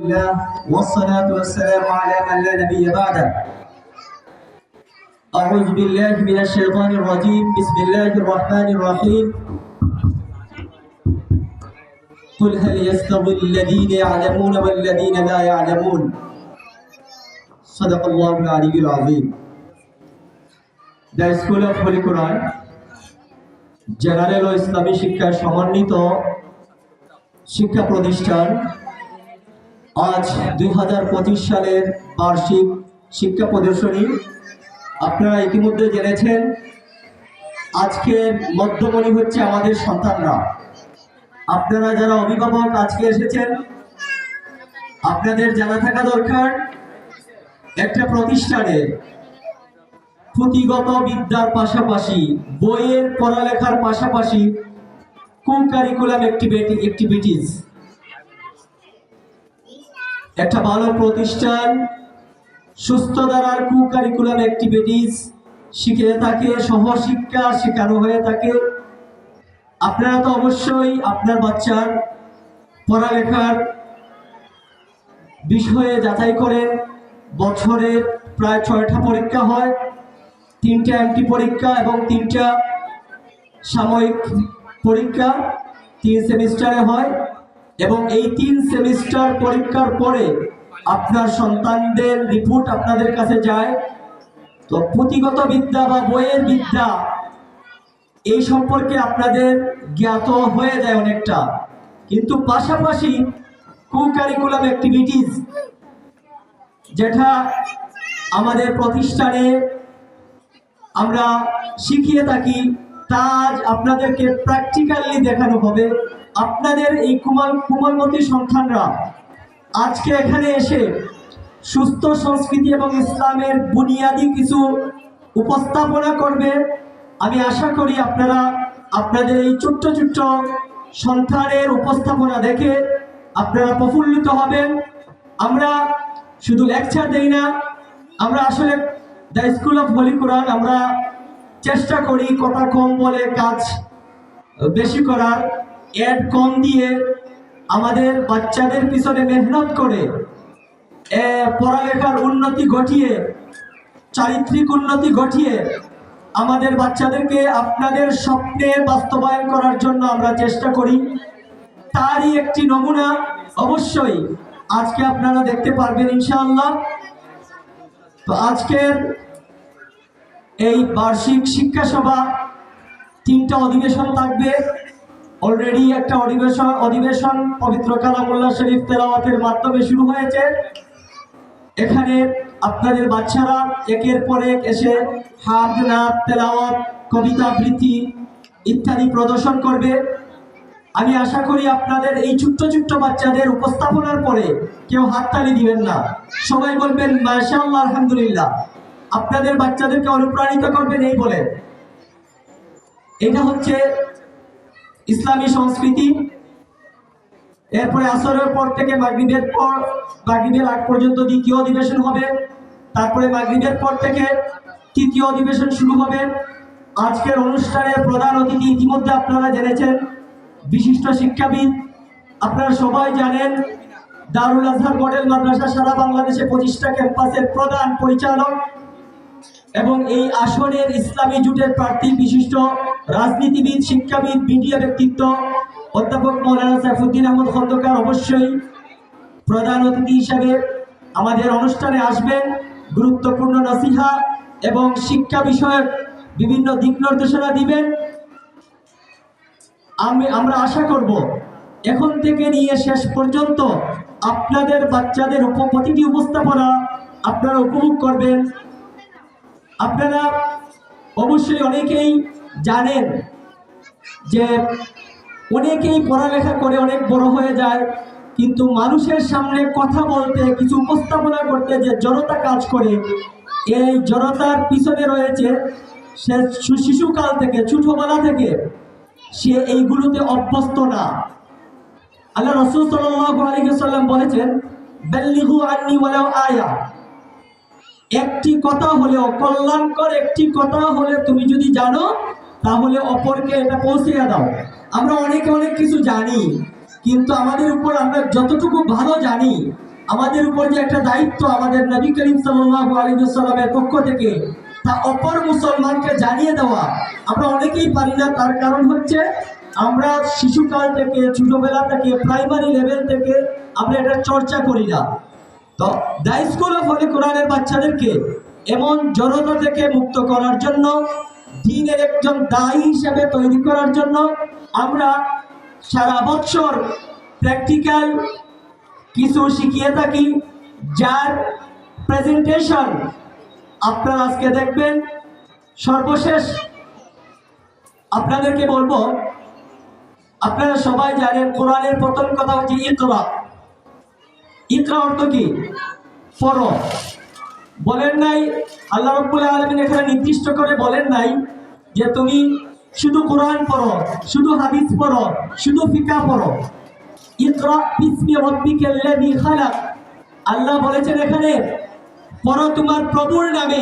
الله والصلاة والسلام على من لا نبي بعده أعوذ بالله من الشيطان الرجيم بسم الله الرحمن الرحيم قل هل يستوي الذين يعلمون والذين لا يعلمون صدق الله العلي العظيم The School of Holy Quran general ও ইসলামী শিক্ষার সমন্বিত শিক্ষা প্রতিষ্ঠান আজ দু হাজার পঁচিশ সালের বার্ষিক শিক্ষা প্রদর্শনী। আপনারা ইতিমধ্যে জেনেছেন, আজকের মধ্যমণি হচ্ছে আমাদের সন্তানরা। আপনারা যারা অভিভাবক, আজকে এসেছেন, আপনাদের জানা থাকা দরকার, একটা প্রতিষ্ঠানে পুঁথিগত বিদ্যার পাশাপাশি, বইয়ের পড়ালেখার পাশাপাশি কো কারিকুলাম অ্যাক্টিভিটি অ্যাক্টিভিটিস একটা ভালো প্রতিষ্ঠান সুস্থ দ্বারার কু কারিকুলাম অ্যাক্টিভিটিস শিখে থাকে, সহশিক্ষা শেখানো হয়ে থাকে। আপনারা তো অবশ্যই আপনার বাচ্চার পড়ালেখার বিষয়ে যাচাই করেন। বছরে প্রায় ছয়টা পরীক্ষা হয়, তিনটা এমটি পরীক্ষা এবং তিনটা সাময়িক পরীক্ষা তিন সেমিস্টারে হয়। এবং এই তিন সেমিস্টার পরীক্ষার পরে আপনার সন্তানদের রিপোর্ট আপনাদের কাছে যায়। তো পুঁথিগত বিদ্যা বা বইয়ের বিদ্যা, এই সম্পর্কে আপনাদের জ্ঞাত হয়ে যায় অনেকটা। কিন্তু পাশাপাশি কো কারিকুলাম অ্যাক্টিভিটিস যেটা আমাদের প্রতিষ্ঠানে আমরা শিখিয়ে থাকি, তা আজ আপনাদেরকে প্র্যাকটিক্যালি দেখানো হবে। আপনাদের এই কুমাল কুমালমতি সন্তানরা আজকে এখানে এসে সুস্থ সংস্কৃতি এবং ইসলামের বুনিয়াদি কিছু উপস্থাপনা করবে। আমি আশা করি আপনারা আপনাদের এই ছোট্ট ছোট্ট সন্তানের উপস্থাপনা দেখে আপনারা প্রফুল্লিত হবেন। আমরা শুধু লেকচার দেই না, আমরা আসলে the school of holy Quran আমরা চেষ্টা করি কথা কম বলে কাজ বেশি করার। অ্যাড কম দিয়ে আমাদের বাচ্চাদের পিছনে মেহনত করে? পড়ালেখার উন্নতি ঘটিয়ে, চারিত্রিক উন্নতি ঘটিয়ে আমাদের বাচ্চাদেরকে আপনাদের স্বপ্নে বাস্তবায়ন করার জন্য আমরা চেষ্টা করি। তারই একটি নমুনা অবশ্যই আজকে আপনারা দেখতে পারবেন ইনশাআল্লাহ। তো আজকের এই বার্ষিক শিক্ষা সভা তিনটা অধিবেশন থাকবে। অলরেডি একটা অধিবেশন অধিবেশন পবিত্র কালামুল্লাহ শরীফ তেলাওয়াতের মাধ্যমে শুরু হয়েছে। এখানে আপনাদের বাচ্চারা একের পর এক এসে হাত নাচ তেলাওয়াত, কবিতা আবৃত্তি ইত্যাদি প্রদর্শন করবে। আমি আশা করি আপনাদের এই ছোট্ট ছোট্ট বাচ্চাদের উপস্থাপনার পরে কেউ হাততালি দিবেন না। সবাই বলবেন, মাশাআল্লাহ, আলহামদুলিল্লাহ। আপনাদের বাচ্চাদেরকে অনুপ্রাণিত করবেন এই বলে। এটা হচ্ছে ইসলামী সংস্কৃতি। এরপরে আসরের পর থেকে মাগরিবের পর, মাগরিবের আগ পর্যন্ত দ্বিতীয় অধিবেশন হবে। তারপরে মাগরিবের পর থেকে তৃতীয় অধিবেশন শুরু হবে। আজকের অনুষ্ঠানের প্রধান অতিথি ইতিমধ্যে আপনারা জেনেছেন বিশিষ্ট শিক্ষাবিদ। আপনারা সবাই জানেন দারুল আজহার মডেল মাদ্রাসা সারা বাংলাদেশে পঁচিশটা ক্যাম্পাসের প্রধান পরিচালক। এবং এই আসনের ইসলামী জুটের প্রার্থী বিশিষ্ট রাজনীতিবিদ, শিক্ষাবিদ, মিডিয়া ব্যক্তিত্ব অধ্যাপক মৌলানা সাইফুদ্দিন আহমদ খন্দকার অবশ্যই প্রধান অতিথি হিসাবে আমাদের অনুষ্ঠানে আসবেন। গুরুত্বপূর্ণ নসিহা এবং শিক্ষা বিষয়ক বিভিন্ন দিক নির্দেশনা দিবেন। আমি, আমরা আশা করব এখন থেকে নিয়ে শেষ পর্যন্ত আপনাদের বাচ্চাদের প্রতিটি উপস্থাপনা আপনারা উপভোগ করবেন। আপনারা অবশ্যই অনেকেই জানেন যে অনেকেই পড়ালেখা করে অনেক বড় হয়ে যায়, কিন্তু মানুষের সামনে কথা বলতে, কিছু উপস্থাপনা করতে যে জনতা কাজ করে, এই জনতার পিছনে রয়েছে সে শিশুকাল থেকে, ছোটবেলা থেকে সে এইগুলোতে অভ্যস্ত না। আল্লাহ রসুল সাল্লাম বলেছেন বেল্লিহু আন্নি ওয়ালাউ আয়া। একটি কথা হলে অকল্যাণকর, একটি কথা হলে তুমি যদি জানো, তাহলে অপরকে এটা পৌঁছে দাও। আমরা অনেকে অনেক কিছু জানি, কিন্তু আমাদের উপর আমরা যতটুকু ভালো জানি, আমাদের উপর যে একটা দায়িত্ব আমাদের নবী করিম সাল্লাল্লাহু আলাইহি পক্ষ থেকে, তা অপর মুসলমানকে জানিয়ে দেওয়া আমরা অনেকেই পারি না। তার কারণ হচ্ছে, আমরা শিশুকাল থেকে, ছোটবেলা থেকে প্রাইমারি লেভেল থেকে আমরা এটা চর্চা করি না। তো দ্য স্কুল অফ হলি কোরআনের বাচ্চাদেরকে এমন জড়তা থেকে মুক্ত করার জন্য, দিনের একজন দায়ী হিসেবে তৈরি করার জন্য আমরা সারা বছর প্র্যাকটিক্যাল কিছু শিখিয়ে থাকি, যার প্রেজেন্টেশন আপনারা আজকে দেখবেন। সর্বশেষ আপনাদেরকে বলব, আপনারা সবাই জানেন কোরআনের প্রথম কথা হচ্ছে ইকরা। ইকরা অর্থ কি? পড়ো বলেন নাই, আল্লাহ রব্বুল আলমিন এখানে নির্দিষ্ট করে বলেন নাই যে তুমি শুধু কোরআন পড়ো, শুধু হাদিস পড়ো, শুধু ফিকা পড়ো। ইকরা আল্লাহ বলেছেন এখানে, পড়ো তোমার প্রভুর নামে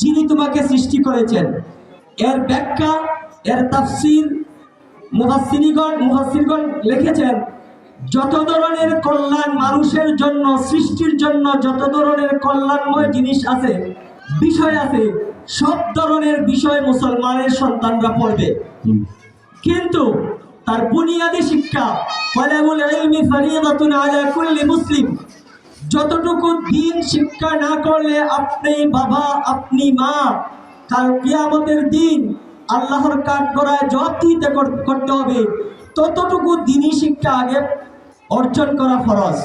যিনি তোমাকে সৃষ্টি করেছেন। এর ব্যাখ্যা, এর তাফসীর মুহাসসিনিগণ মুহাসসিরগণ লিখেছেন যত ধরনের কল্যাণ মানুষের জন্য, সৃষ্টির জন্য যত ধরনের কল্যাণময় জিনিস আছে, বিষয় আছে, সব ধরনের বিষয় মুসলমানের সন্তানরা পড়বে। কিন্তু তার বুনিয়াদি শিক্ষা মুসলিম। যতটুকু দিন শিক্ষা না করলে আপনি বাবা, আপনি মা, কাল কিয়ামতের দিন আল্লাহর কাঠ করায় জবাব দিতে করতে হবে। ততটুকু দিনই শিক্ষা আগে অর্জন করা ফরজ।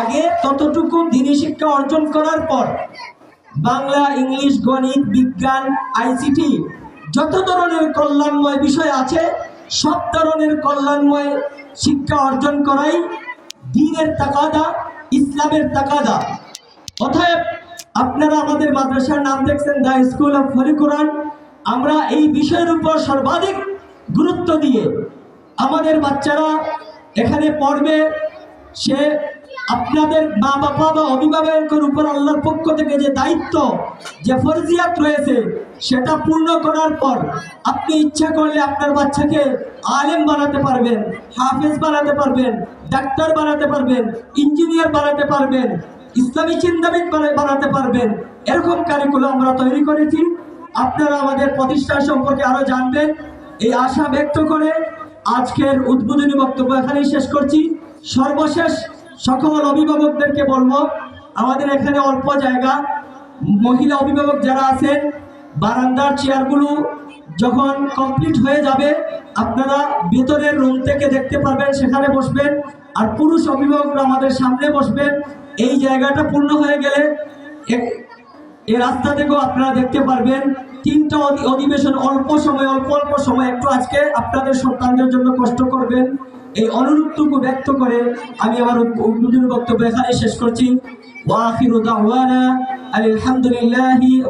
আগে ততটুকু দিনই শিক্ষা অর্জন করার পর বাংলা, ইংলিশ, গণিত, বিজ্ঞান, আইসিটি যত ধরনের কল্যাণময় বিষয় আছে, সব ধরনের কল্যাণময় শিক্ষা অর্জন করাই দিনের তাকাদা, ইসলামের তাকাদা। অতএব আপনারা আমাদের মাদ্রাসার নাম দেখছেন the school of holy Quran. আমরা এই বিষয়ের উপর সর্বাধিক গুরুত্ব দিয়ে আমাদের বাচ্চারা এখানে পড়বে, সে আপনাদের মা বাবা বা অভিভাবকের উপর আল্লাহর পক্ষ থেকে যে দায়িত্ব, যে ফরজিয়াত রয়েছে, সেটা পূর্ণ করার পর আপনি ইচ্ছা করলে আপনার বাচ্চাকে আলেম বানাতে পারবেন, হাফেজ বানাতে পারবেন, ডাক্তার বানাতে পারবেন, ইঞ্জিনিয়ার বানাতে পারবেন, ইসলামী চিন্তাবিদ বানা- বানাতে পারবেন। এরকম কারিকুলাম আমরা তৈরি করেছি। আপনারা আমাদের প্রতিষ্ঠান সম্পর্কে আরও জানবেন। এই আশা ব্যক্ত করে আজকের উদ্বোধনী বক্তব্য এখানেই শেষ করছি। সর্বশেষ সকল অভিভাবকদেরকে বলব, আমাদের এখানে অল্প জায়গা, মহিলা অভিভাবক যারা আছেন, বারান্দার চেয়ারগুলো যখন কমপ্লিট হয়ে যাবে, আপনারা ভেতরের রুম থেকে দেখতে পারবেন, সেখানে বসবেন, আর পুরুষ অভিভাবকরা আমাদের সামনে বসবেন। এই জায়গাটা পূর্ণ হয়ে গেলে এই রাস্তা থেকেও আপনারা দেখতে পারবেন তিনটা অধিবেশন অল্প সময়, অল্প অল্প সময়, একটু আজকে আপনাদের সন্তানদের জন্য কষ্ট করবেন। এই অনুরোধটুকু ব্যক্ত করে আমি আমার উদ- উদ্বোধনী বক্তব্য এখানে শেষ করছি। ওয়াখিরু দাওয়ানা আলহামদুলিল্লাহি